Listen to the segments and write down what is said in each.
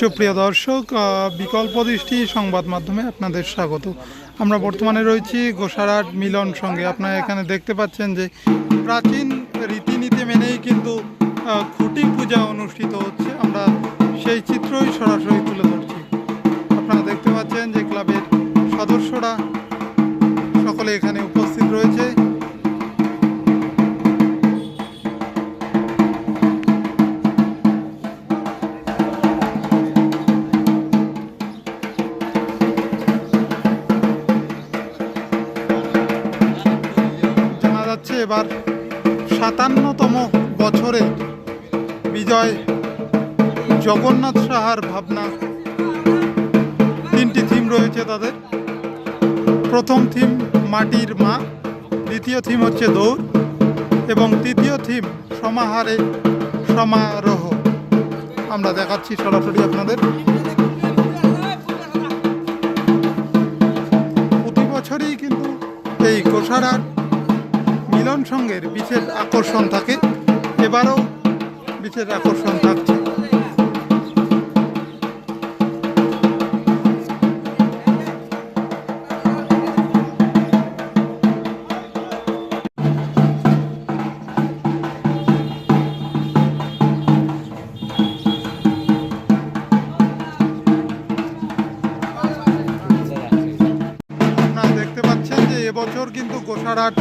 সুপ্রিয় দর্শক বিকল্প দৃষ্টি সংবাদ মাধ্যমে আপনাদের স্বাগত। আমরা বর্তমানে রয়েছি গোসারাট মিলন সঙ্গে। আপনারা এখানে দেখতে পাচ্ছেন যে প্রাচীন রীতিনীতি মেনেই কিন্তু খুঁটি পূজা অনুষ্ঠিত হচ্ছে। আমরা সেই চিত্রই সরাসরি তুলে ধরছি। আপনারা দেখতে পাচ্ছেন যে ক্লাবের সদস্যরা সকলে এখানে উপস্থিত রয়েছে। এবার সাতান্নতম বছরে বিজয় জগন্নাথ সাহার ভাবনা। তিনটি থিম রয়েছে তাদের। প্রথম থিম মাটির মা, দ্বিতীয় থিম হচ্ছে দৌড় এবং তৃতীয় থিম সমাহারে সমারোহ। আমরা দেখাচ্ছি সরাসরি আপনাদের। প্রতি বছরই কিন্তু এই গোসারার মিলন সঙ্গের বিশেষ আকর্ষণ থাকে, এবারও বিশেষ আকর্ষণ থাকছে। আপনারা দেখতে পাচ্ছেন যে এবছর কিন্তু গোসারহাট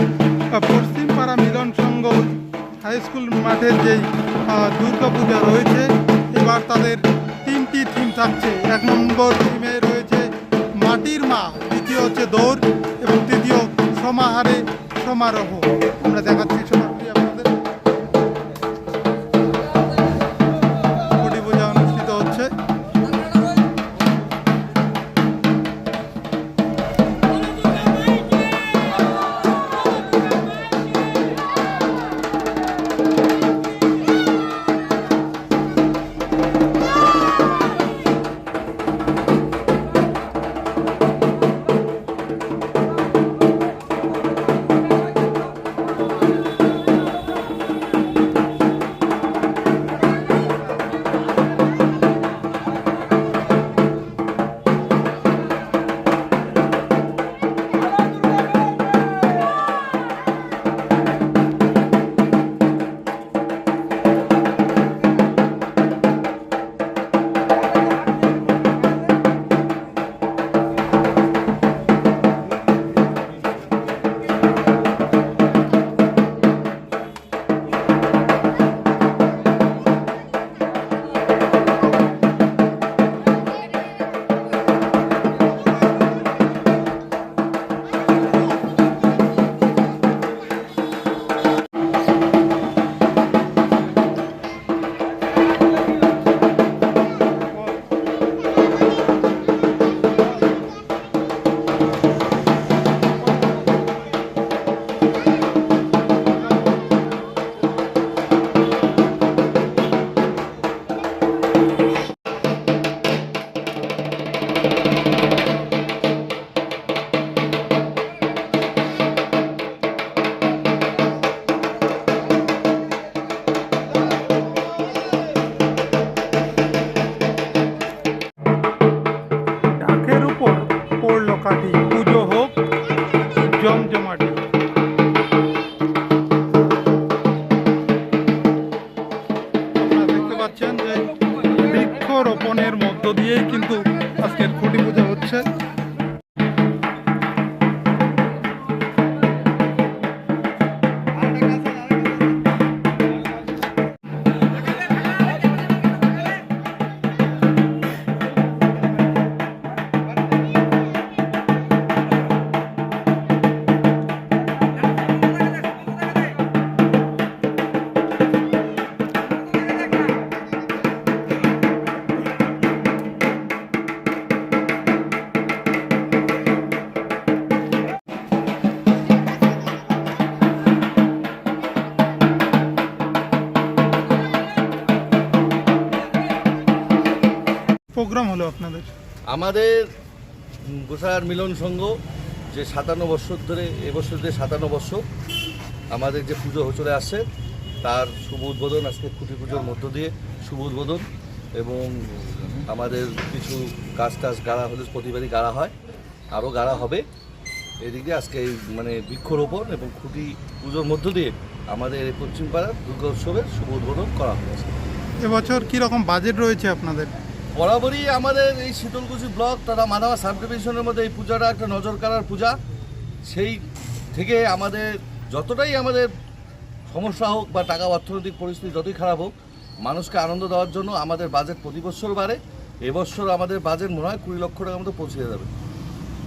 হাই স্কুল মাঠের যেই দুর্গা দুর্গাপূজা রয়েছে, এবার তাদের তিনটি থিম থাকছে। এক নম্বর থিমে রয়েছে মাটির মা, দ্বিতীয় হচ্ছে দৌড় এবং তৃতীয় সমাহারে সমারোহ। আমরা দেখাচ্ছি সরাসরি জমজমাটি আপনারা দেখতে পাচ্ছেন যে বৃক্ষরোপণের মধ্য দিয়েই কিন্তু প্রোগ্রাম হলো আপনাদের? আমাদের গোসার মিলন সংঘ যে সাতান্ন বছর ধরে এবছর যে সাতান্ন বছর আমাদের যে পুজো চলে আসছে তার শুভ উদ্বোধন আজকে খুঁটি পুজোর মধ্য দিয়ে শুভ উদ্বোধন এবং আমাদের কিছু গাছ টাছ গাড়া হলে প্রতিবারই গাড়া হয় আরও গাড়া হবে। এদিকে আজকে এই মানে বৃক্ষরোপণ এবং খুঁটি পুজোর মধ্য দিয়ে আমাদের এই পশ্চিমপাড়ার দুর্গা উৎসবের শুভ উদ্বোধন করা হয়েছে এবছর কি রকম বাজেট রয়েছে আপনাদের? বরাবরই আমাদের এই শীতলকুচি ব্লক তথা মাধাবা সাব ডিভিশনের মধ্যে এই পূজাটা একটা নজর কাড়ার পূজা। সেই থেকে আমাদের যতটাই আমাদের সমস্যা হোক বা টাকা অর্থনৈতিক পরিস্থিতি যতই খারাপ হোক মানুষকে আনন্দ দেওয়ার জন্য আমাদের বাজেট প্রতি বছর বাড়ে। এবছর আমাদের বাজেট মনে হয় কুড়ি লক্ষ টাকার মতো পৌঁছে যাবে।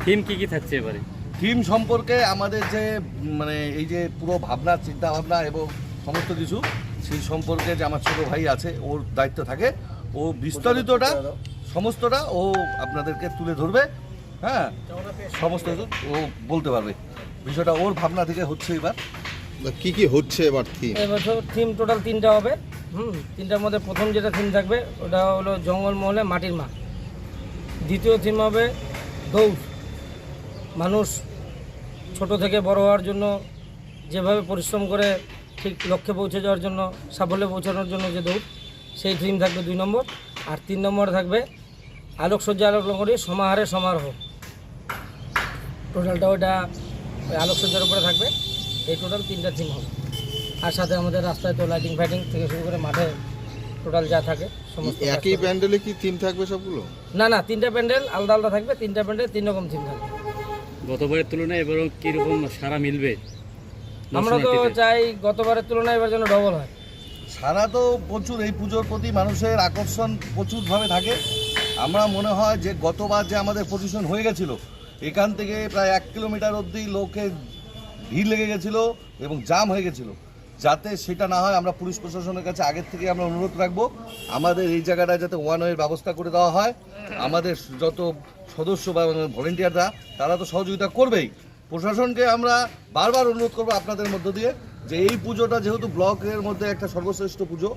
থিম কি কি থাকছে এবারে? থিম সম্পর্কে আমাদের যে মানে এই যে পুরো ভাবনা চিন্তা ভাবনা এবং সমস্ত কিছু সেই সম্পর্কে যে আমার ছোটো ভাই আছে ওর দায়িত্ব থাকে। ও বিস্তারিতটা সমস্তটা ও আপনাদেরকে তুলে ধরবে হ্যাঁ? সমস্ত ও বলতে পারবে। বিষয়টা ওর ভাবনা থেকে হচ্ছে এবার। কি কি হচ্ছে এবার থিম এবছর থিম টোটাল তিনটা হবে। হুম তিনটার মধ্যে প্রথম যেটা থিম থাকবে ওটা হলো জঙ্গলমহলে মাটির মা দ্বিতীয় থিম হবে দৌড়। মানুষ ছোট থেকে বড় হওয়ার জন্য যেভাবে পরিশ্রম করে ঠিক লক্ষ্যে পৌঁছে যাওয়ার জন্য সাফল্যে পৌঁছানোর জন্য যে দৌড় সেই থিম থাকবে দুই নম্বর। আর তিন নম্বর থাকবে আলোকসজ্জা আলোকনগরী সমাহারে সমারোহ। টোটালটা ওইটা ওই আলোকসজ্জার উপরে থাকবে। এই টোটাল তিনটা থিম হবে। আর সাথে আমাদের রাস্তায় তো লাইটিং ফাইটিং থেকে শুরু করে মাঠে টোটাল যা থাকে সমস্ত একই প্যান্ডেলে কি থিম থাকবে সবগুলো? না না তিনটা প্যান্ডেল আলাদা আলাদা থাকবে তিনটা প্যান্ডেল তিন রকম থিম থাকবে। গতবারের তুলনায় এবারও কীরকম সারা মিলবে? আমরা তো চাই গতবারের তুলনায় এবার যেন ডবল হয়। সারা তো প্রচুর এই পুজোর প্রতি মানুষের আকর্ষণ প্রচুরভাবে থাকে। আমরা মনে হয় যে গতবার যে আমাদের পজিশন হয়ে গেছিল, এখান থেকে প্রায় এক কিলোমিটার অবধি লোকে ভিড় লেগে গেছিল এবং জাম হয়ে গেছিল। যাতে সেটা না হয়, আমরা পুলিশ প্রশাসনের কাছে আগের থেকে আমরা অনুরোধ রাখব, আমাদের এই জায়গাটায় যাতে ওয়ান ওয়ের ব্যবস্থা করে দেওয়া হয়। আমাদের যত সদস্য বা ভলেন্টিয়াররা তারা তো সহযোগিতা করবেই। প্রশাসনকে আমরা বারবার অনুরোধ করব আপনাদের মধ্য দিয়ে যে এই পুজোটা যেহেতু ব্লকের মধ্যে একটা সর্বশ্রেষ্ঠ পুজো,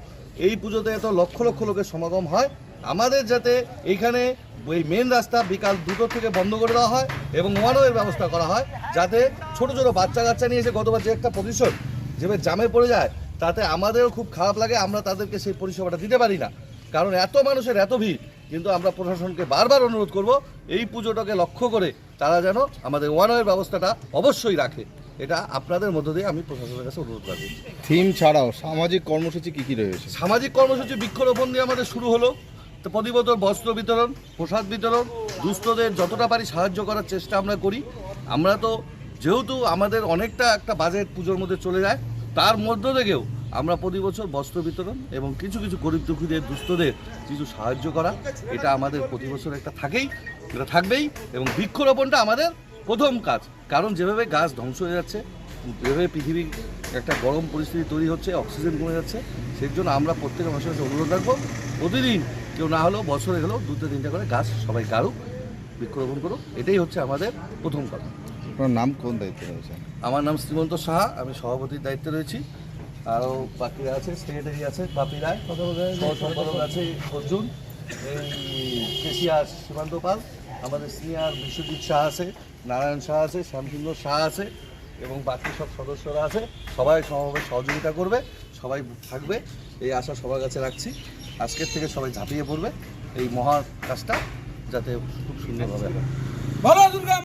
এই পুজোতে এত লক্ষ লক্ষ লোকের সমাগম হয়। আমাদের যাতে এইখানে ওই মেন রাস্তা বিকাল দুটো থেকে বন্ধ করে দেওয়া হয় এবং ওয়ানওয়ের ব্যবস্থা করা হয়, যাতে ছোট ছোট বাচ্চা কাচ্চা নিয়ে এসে গতবার যে একটা পজিশন যেভাবে জামে পড়ে যায়, তাতে আমাদেরও খুব খারাপ লাগে, আমরা তাদেরকে সেই পরিষেবাটা দিতে পারি না। কারণ এত মানুষের এত ভিড়, কিন্তু আমরা প্রশাসনকে বারবার অনুরোধ করব, এই পুজোটাকে লক্ষ্য করে তারা যেন আমাদের ওয়ানওয়ের ব্যবস্থাটা অবশ্যই রাখে। এটা আপনাদের মধ্য দিয়ে আমি প্রশাসনের কাছে অনুরোধ রাখব। থিম ছাড়াও সামাজিক কর্মসূচি কি কি রয়েছে? সামাজিক কর্মসূচি বৃক্ষরোপণ দিয়ে আমাদের শুরু হলো। তো প্রতি বছর বস্ত্র বিতরণ প্রসাদ বিতরণ দুস্থদের যতটা পারি সাহায্য করার চেষ্টা আমরা করি। আমরা তো যেহেতু আমাদের অনেকটা একটা বাজেট পুজোর মধ্যে চলে যায় তার মধ্য থেকেও আমরা প্রতি বছর বস্ত্র বিতরণ এবং কিছু কিছু গরিব দুঃখীদের দুস্থদের কিছু সাহায্য করা এটা আমাদের প্রতি বছর একটা থাকেই এটা থাকবেই এবং বৃক্ষরোপণটা আমাদের প্রথম কাজ কারণ যেভাবে গাছ ধ্বংস হয়ে যাচ্ছে যেভাবে পৃথিবীর একটা গরম পরিস্থিতি তৈরি হচ্ছে অক্সিজেন কমে যাচ্ছে সেই জন্য আমরা প্রত্যেক মানুষের কাছে অনুরোধ রাখব প্রতিদিন কেউ না হলেও বছরে হলেও দুটো তিনটা করে গাছ সবাই গাড়ুক বৃক্ষরোপণ করুক এটাই হচ্ছে আমাদের প্রথম কথা। আপনার নাম কোন দায়িত্বে রয়েছে? আমার নাম শ্রীমন্ত সাহা আমি সভাপতির দায়িত্বে রয়েছি। আরও বাকিরা আছে সেক্রেটারি আছে বাপি রায় সম্পাদক আছে অর্জুন এই কেশিয়ার সীমান্ত পাল। আমাদের সিনিয়র বিশ্বজিৎ শাহ আছে, নারায়ণ শাহ আছে, শ্যামসুন্দর শাহ আছে এবং বাকি সব সদস্যরা আছে। সবাই সমাবেশ সহযোগিতা করবে, সবাই থাকবে, এই আশা সবার কাছে রাখছি। আজকের থেকে সবাই ঝাঁপিয়ে পড়বে, এই মহা কাজটা যাতে খুব সুন্দরভাবে